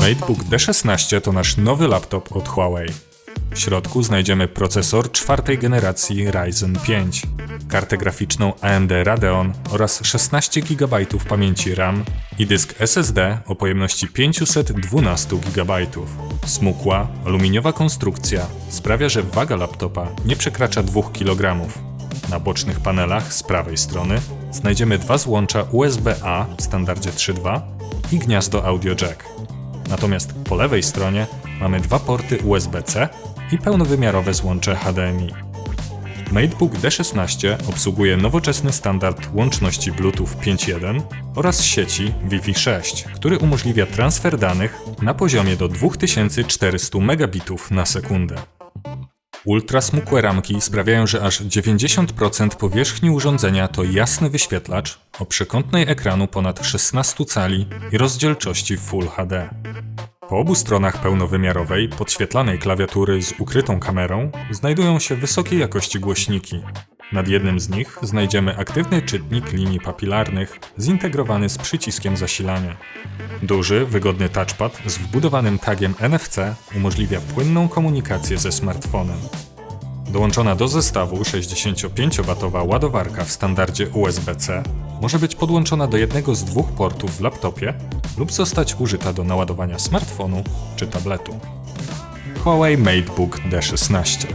MateBook D16 to nasz nowy laptop od Huawei. W środku znajdziemy procesor czwartej generacji Ryzen 5, kartę graficzną AMD Radeon oraz 16 GB pamięci RAM i dysk SSD o pojemności 512 GB. Smukła, aluminiowa konstrukcja sprawia, że waga laptopa nie przekracza 2 kg. Na bocznych panelach z prawej strony znajdziemy dwa złącza USB-A w standardzie 3.2 i gniazdo audio jack. Natomiast po lewej stronie mamy dwa porty USB-C i pełnowymiarowe złącze HDMI. MateBook D16 obsługuje nowoczesny standard łączności Bluetooth 5.1 oraz sieci Wi-Fi 6, który umożliwia transfer danych na poziomie do 2400 megabitów na sekundę. Ultrasmukłe ramki sprawiają, że aż 90% powierzchni urządzenia to jasny wyświetlacz o przekątnej ekranu ponad 16 cali i rozdzielczości Full HD. Po obu stronach pełnowymiarowej, podświetlanej klawiatury z ukrytą kamerą znajdują się wysokiej jakości głośniki. Nad jednym z nich znajdziemy aktywny czytnik linii papilarnych zintegrowany z przyciskiem zasilania. Duży, wygodny touchpad z wbudowanym tagiem NFC umożliwia płynną komunikację ze smartfonem. Dołączona do zestawu 65W ładowarka w standardzie USB-C może być podłączona do jednego z dwóch portów w laptopie lub zostać użyta do naładowania smartfonu czy tabletu. Huawei MateBook D16